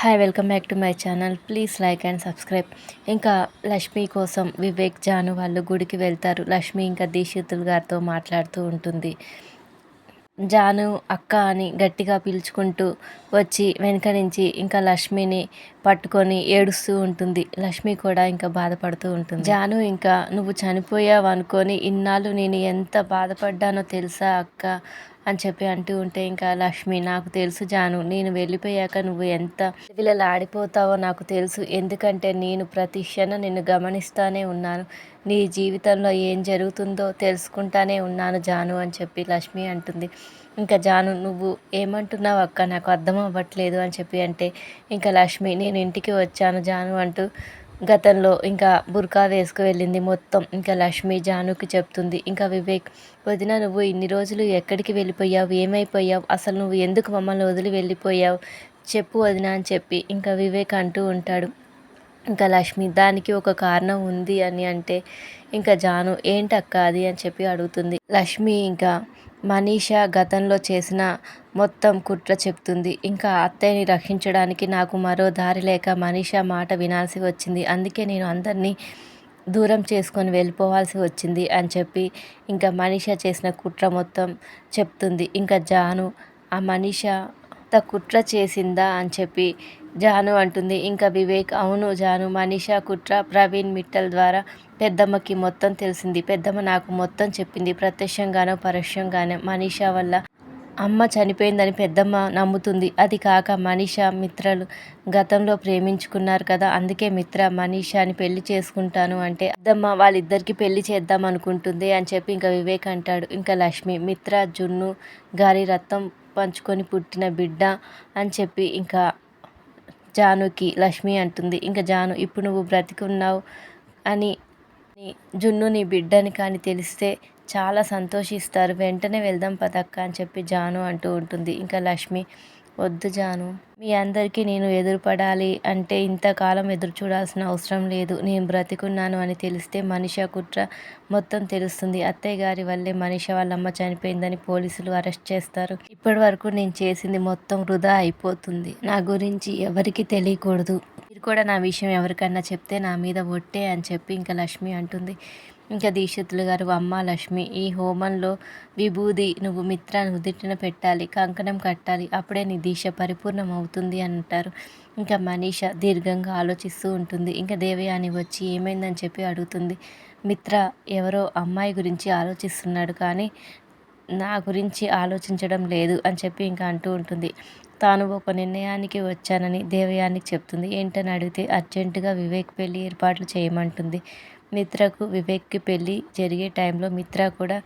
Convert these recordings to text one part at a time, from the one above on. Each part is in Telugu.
Hi welcome back to my channel please like and subscribe ఇంకా లక్ష్మి కోసం వివేక్ జాను వాళ్ళు గుడికి వెళ్తారు. లక్ష్మి ఇంకా దీక్షితులు గారితో మాట్లాడుతూ ఉంటుంది. జాను అక్క అని గట్టిగా పిలుచుకుంటూ వచ్చి వెనుక నుంచి ఇంకా లక్ష్మిని పట్టుకొని ఏడుస్తూ ఉంటుంది. లక్ష్మి కూడా ఇంకా బాధపడుతూ ఉంటుంది. జాను ఇంకా నువ్వు చనిపోయావు అనుకొని ఇన్నాళ్ళు నేను ఎంత బాధపడ్డానో తెలుసా అక్క? అని చెప్పి అంటూ ఉంటే ఇంకా లక్ష్మి నాకు తెలుసు జాను నేను వెళ్ళిపోయాక నువ్వు ఎంత పిల్లలు ఆడిపోతావో నాకు తెలుసు. ఎందుకంటే నేను ప్రతి క్షణం నిన్ను గమనిస్తానే ఉన్నాను. నీ జీవితంలో ఏం జరుగుతుందో తెలుసుకుంటానే ఉన్నాను జాను అని చెప్పి లక్ష్మి అంటుంది. ఇంకా జాను నువ్వు ఏమంటున్నావు అక్క? నాకు అర్థం అవ్వట్లేదు అని చెప్పి అంటే ఇంకా లక్ష్మి నేను ఇంటికి వచ్చాను జాను అంటూ గతంలో ఇంకా బుర్కా వేసుకు వెళ్ళింది మొత్తం. ఇంకా లక్ష్మి జానుకి చెప్తుంది ఇంకా వివేక్ వదిన నువ్వు ఇన్ని రోజులు ఎక్కడికి వెళ్ళిపోయావు? ఏమైపోయావు? అసలు నువ్వు ఎందుకు మమ్మల్ని వదిలి వెళ్ళిపోయావు? చెప్పు వదిన అని చెప్పి ఇంకా వివేక్ అంటూ ఉంటాడు. ఇంకా లక్ష్మి దానికి ఒక కారణం ఉంది అని అంటే ఇంకా జాను ఏంటక్క అది? అని చెప్పి అడుగుతుంది. లక్ష్మి ఇంకా మనీష గతంలో చేసిన మొత్తం కుట్ర చెప్తుంది. ఇంకా అత్తయ్యని రక్షించడానికి నాకు మరో దారి లేక మనీష మాట వినాల్సి వచ్చింది. అందుకే నేను అందరినీ దూరం చేసుకొని వెళ్ళిపోవాల్సి వచ్చింది అని చెప్పి ఇంకా మనీష చేసిన కుట్ర మొత్తం చెప్తుంది. ఇంకా జాను ఆ మనీష కుట్ర చేసిందా అని చెప్పి జాను అంటుంది. ఇంకా వివేక్ అవును జాను మనీషా కుట్ర ప్రవీణ్ మిట్టల్ ద్వారా పెద్దమ్మకి మొత్తం తెలిసింది. పెద్దమ్మ నాకు మొత్తం చెప్పింది. ప్రత్యక్షంగానో పరోక్షంగానో మనీషా వల్ల అమ్మ చనిపోయిందని పెద్దమ్మ నమ్ముతుంది. అది కాక మనీషా మిత్రలు గతంలో ప్రేమించుకున్నారు కదా అందుకే మిత్ర మనీషాని పెళ్ళి చేసుకుంటాను అంటే పెద్దమ్మ వాళ్ళిద్దరికి పెళ్ళి చేద్దాం అనుకుంటుంది అని చెప్పి ఇంకా వివేక్ అంటాడు. ఇంకా లక్ష్మి మిత్ర జున్ను గారి రక్తం పంచుకొని పుట్టిన బిడ్డ అని చెప్పి ఇంకా జానుకి లక్ష్మి అంటుంది. ఇంకా జాను ఇప్పుడు నువ్వు బ్రతికున్నావు అని జున్ను నీ బిడ్డని కానీ తెలిస్తే చాలా సంతోషిస్తారు. వెంటనే వెళ్దాం పదక్క అని చెప్పి జాను అంటూ ఉంటుంది. ఇంకా లక్ష్మి వద్దు జాను. మీ అందరికీ నేను ఎదురుపడాలి అంటే ఇంతకాలం ఎదురు చూడాల్సిన అవసరం లేదు. నేను బ్రతికున్నాను అని తెలిస్తే మనిష కుట్ర మొత్తం తెలుస్తుంది. అత్తయ్య గారి వల్లే మనిష వాళ్ళమ్మ చనిపోయిందని పోలీసులు అరెస్ట్ చేస్తారు. ఇప్పటి వరకు నేను చేసింది మొత్తం వృధా అయిపోతుంది. నా గురించి ఎవరికి తెలియకూడదు. మీరు కూడా నా విషయం ఎవరికన్నా చెప్తే నా మీద ఒట్టే అని చెప్పి ఇంకా లక్ష్మి అంటుంది. ఇంకా దీక్షితులు గారు అమ్మ లక్ష్మి ఈ హోమంలో విభూది నువ్వు మిత్రాన్ని ఉదిట్టిన పెట్టాలి కంకణం కట్టాలి అప్పుడే నీ దీక్ష పరిపూర్ణం అవుతుంది అంటారు. ఇంకా మనీష దీర్ఘంగా ఆలోచిస్తూ ఉంటుంది. ఇంకా దేవయాని వచ్చి ఏమైందని చెప్పి అడుగుతుంది. మిత్ర ఎవరో అమ్మాయి గురించి ఆలోచిస్తున్నాడు కానీ నా గురించి ఆలోచించడం లేదు అని చెప్పి ఇంకా అంటూ ఉంటుంది. తాను ఒక నిర్ణయానికి వచ్చానని దేవయానికి చెప్తుంది. ఏంటని అడిగితే అర్జెంటుగా వివేక్ పెళ్ళి ఏర్పాట్లు చేయమంటుంది. మిత్రకు వివేక్కి పెళ్ళి జరిగే టైంలో మిత్ర కూడా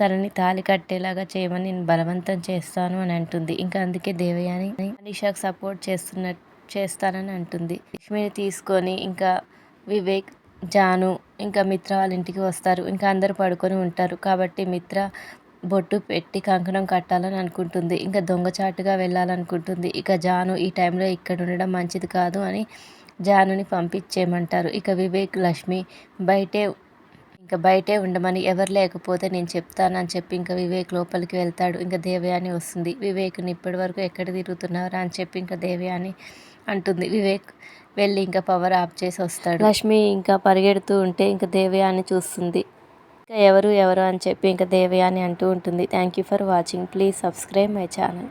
తనని తాలి కట్టేలాగా చేయమని నేను బలవంతం చేస్తాను అని అంటుంది. ఇంకా అందుకే దేవయాని మనీషాకు సపోర్ట్ చేస్తున్న చేస్తానని అంటుంది. లక్ష్మిని తీసుకొని ఇంకా వివేక్ జాను ఇంకా మిత్ర వాళ్ళ ఇంటికి వస్తారు. ఇంకా అందరు పడుకొని ఉంటారు. కాబట్టి మిత్ర బొట్టు పెట్టి కంకణం కట్టాలని అనుకుంటుంది. ఇంకా దొంగచాటుగా వెళ్ళాలనుకుంటుంది. ఇక జాను ఈ టైంలో ఇక్కడ ఉండడం మంచిది కాదు అని జానుని పంపించేయమంటారు. ఇక వివేక్ లక్ష్మి బయటే ఇంకా బయటే ఉండమని ఎవరు లేకపోతే నేను చెప్తానని చెప్పి ఇంకా వివేక్ లోపలికి వెళ్తాడు. ఇంకా దేవయాని వస్తుంది. వివేక్ని ఇప్పటి వరకు ఎక్కడ తిరుగుతున్నారా అని చెప్పి ఇంకా దేవయాని అంటుంది. వివేక్ వెళ్ళి ఇంకా పవర్ ఆఫ్ చేసి వస్తాడు. లక్ష్మి ఇంకా పరిగెడుతూ ఉంటే ఇంకా దేవయాని చూస్తుంది. ఇంకా ఎవరు ఎవరు అని చెప్పి ఇంకా దేవయాని అంటూ ఉంటుంది. Thank you for watching please subscribe my channel